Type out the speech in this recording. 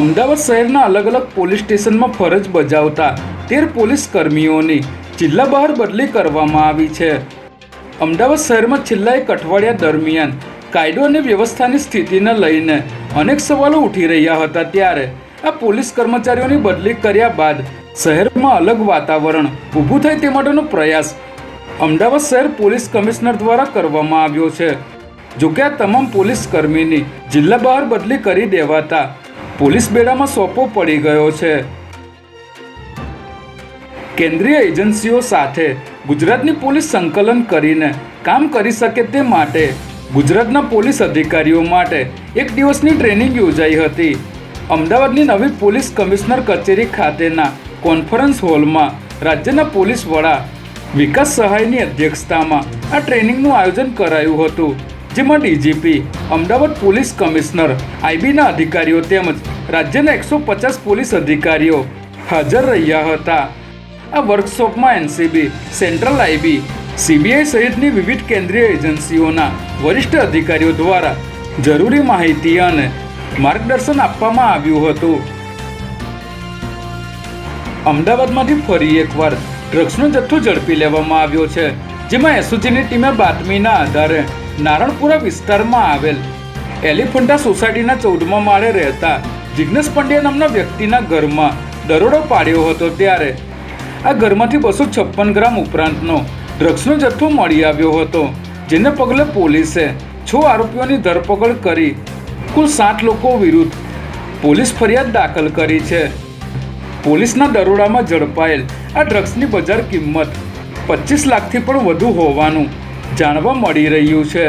અમદાવાદ શહેરના અલગ અલગ પોલીસ સ્ટેશનમાં ફરજ બજાવતા તેર પોલીસ કર્મીઓની જિલ્લા બહાર બદલી કરવામાં આવી છે. અમદાવાદ શહેરમાં છેલ્લા એક અઠવાડિયા દરમિયાન કાયદો અને વ્યવસ્થાની સ્થિતિને લઈને અનેક સવાલો ઉઠી રહ્યા હતા ત્યારે આ પોલીસ કર્મચારીઓની બદલી કર્યા બાદ શહેરમાં અલગ વાતાવરણ ઊભું થાય તે માટેનો પ્રયાસ અમદાવાદ શહેર પોલીસ કમિશનર દ્વારા કરવામાં આવ્યો છે. જોકે આ તમામ પોલીસ કર્મીની જિલ્લા બહાર બદલી કરી દેવાતા પોલીસ બેડામાં સોંપો પડી ગયો છે. કેન્દ્રીય એજન્સીઓ સાથે ગુજરાતની પોલીસ સંકલન કરીને કામ કરી શકે તે માટે ગુજરાતના પોલીસ અધિકારીઓ માટે એક દિવસની ટ્રેનિંગ યોજાઈ હતી. અમદાવાદની નવી પોલીસ કમિશનર કચેરી ખાતેના કોન્ફરન્સ હોલમાં રાજ્યના પોલીસ વડા વિકાસ સહાયની અધ્યક્ષતામાં આ ટ્રેનિંગનું આયોજન કરાયું હતું. જેમાં ડીજીપી અમદાવાદ પોલીસ કમિશનર, આઈબીના અધિકારીઓ તેમજ રાજ્યના એકસો પચાસ પોલીસ અધિકારીઓ હાજર રહ્યા હતા. આ વર્કશોપમાં એનસીબી, સેન્ટ્રલ આઈબી, સીબીઆઈ સહિતની વિવિધ કેન્દ્રીય એજન્સીઓના વરિષ્ઠ અધિકારીઓ દ્વારા જરૂરી માહિતી અને માર્ગદર્શન આપવામાં આવ્યું હતું. અમદાવાદમાંથી ફરી એકવાર ડ્રગ્સનો જથ્થો ઝડપી લેવામાં આવ્યો છે. જેમાં એસઓજીની ટીમે બાતમીના આધારે નારણપુરા વિસ્તારમાં આવેલ એલિફન્ટા સોસાયટીના ચૌદમા માળે રહેતા જિગ્નેશ પંડ્યા નામના વ્યક્તિના ઘરમાં દરોડો પાડ્યો હતો ત્યારે આ ઘરમાંથી બસો છપ્પન ગ્રામ ઉપરાંતનો ડ્રગ્સનો જથ્થો મળી આવ્યો હતો, જેને પગલે પોલીસે છ આરોપીઓની ધરપકડ કરી કુલ સાત લોકો વિરુદ્ધ પોલીસ ફરિયાદ દાખલ કરી છે. પોલીસના દરોડામાં ઝડપાયેલ આ ડ્રગ્સની બજાર કિંમત પચીસ લાખથી પણ વધુ હોવાનું જાણવા મળી રહ્યું છે.